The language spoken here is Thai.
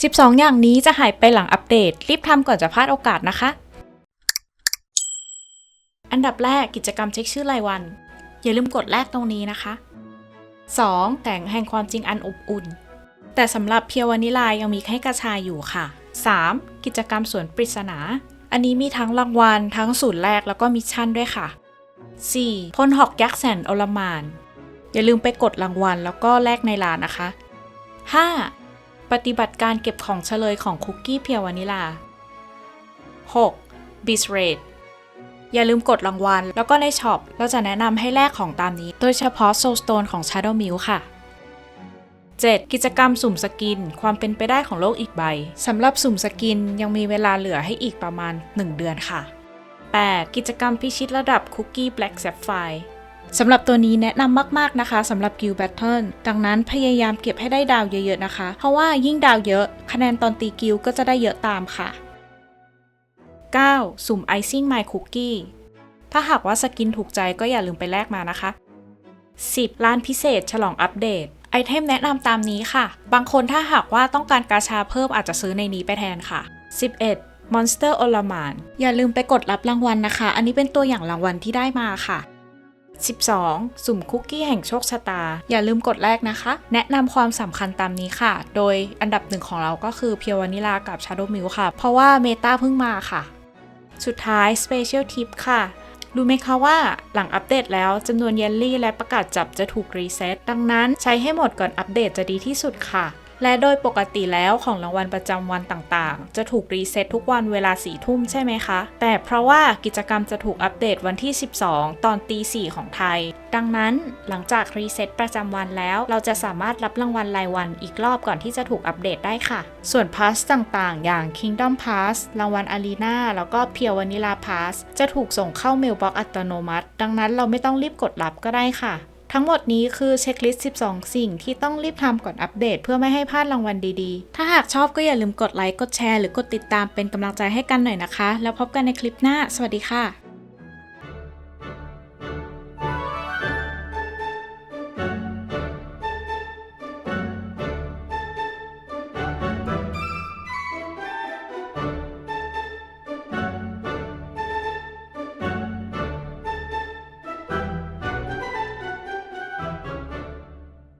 12 อย่างนี้จะหายไปหลังอัปเดต รีบทำก่อนจะพลาดโอกาสนะคะ อันดับแรกกิจกรรมเช็คชื่อรายวัน อย่าลืมกดแรกตรงนี้นะคะ 2. แต่งแห่งความจริงอันอบอุ่น แต่สำหรับเพียววานิลายังมีให้กระชายอยู่ค่ะ 3. กิจกรรมสวนปริศนา อันนี้มีทั้งรางวัลทั้งศูนย์แรกแล้วก็มิชชั่นด้วยค่ะ 4. พลหอกยักษ์แสนอลหมาน อย่าลืมไปกดรางวัลแล้วก็แลกในร้านนะคะ 5. ปฏิบัติการเก็บของเฉลยของคุกกี้เพียววานิลา 6. b i s rate อย่าลืมกดรางวัล แล้วก็ในช็อปเราจะแนะนำให้แลกของตามนี้ โดยเฉพาะ Soulstone ของ Shadow m i l ค่ะ 7. กิจกรรมสุ่มสกิน ความเป็นไปได้ของโลกอีกใบสำหรับสุ่มสกินยังมีเวลาเหลือให้อีกประมาณ 1 เดือนค่ะ 8. กิจกรรมพิชิตระดับคุกกี้ Black Sapphire สำหรับตัวนี้แนะนำมากๆนะคะสำหรับ Guild Battle ดังนั้นพยายามเก็บให้ได้ดาวเยอะๆนะคะ เพราะว่ายิ่งดาวเยอะ คะแนนตอนตีกิลก็จะได้เยอะตามค่ะ 9. สุ่ม Icing My Cookie ถ้าหากว่าสกินถูกใจก็อย่าลืมไปแลกมานะคะ 10. ร้านพิเศษ ฉลองอัปเดต ไอเทมแนะนำตามนี้ค่ะ บางคนถ้าหากว่าต้องการกาชาเพิ่มอาจจะซื้อในนี้ไปแทนค่ะ 11. Monster o l a m a n อย่าลืมไปกดรับรางวัลนะคะ อันนี้เป็นตัวอย่างรางวัลที่ได้มาค่ะ 12. สุ่มคุกกี้แห่งโชคชะตา อย่าลืมกดแรกนะคะ แนะนำความสำคัญตามนี้ค่ะ โดยอันดับหนึ่งของเราก็คือเพียววานิลากับ Shadow Milk ค่ะ เพราะว่าเมตาเพิ่งมาค่ะ สุดท้าย Special Tip ค่ะรู้ไหมคะว่าหลังอัปเดตแล้วจำนวนเยลลี่และประกาศจับจะถูกรีเซ็ตดังนั้นใช้ให้หมดก่อนอัปเดตจะดีที่สุดค่ะ และโดยปกติแล้วของรางวัลประจำวันต่างๆ จะถูกรีเซ็ตทุกวันเวลา4ทุ่มใช่ไหมคะ แต่เพราะว่ากิจกรรมจะถูกอัปเดตวันที่ 12 ตอนตี4ของไทย ดังนั้นหลังจากรีเซ็ตประจำวันแล้ว เราจะสามารถรับรางวัลรายวันอีกรอบก่อนที่จะถูกอัปเดตได้ค่ะ ส่วนพาสต่างๆ อย่าง Kingdom Pass รางวัล Arena แล้วก็ Pure Vanilla Pass จะถูกส่งเข้าเมลบ็อกอัตโนมัติ ดังนั้นเราไม่ต้องรีบกดรับก็ได้ค่ะ ทั้งหมดนี้คือเช็คลิสต์ 12 สิ่งที่ต้องรีบทำก่อนอัปเดต เพื่อไม่ให้พลาดรางวัลดีๆ ถ้าหากชอบก็อย่าลืมกดไลค์ กดแชร์หรือกดติดตามเป็นกำลังใจให้กันหน่อยนะคะ แล้วพบกันในคลิปหน้า สวัสดีค่ะ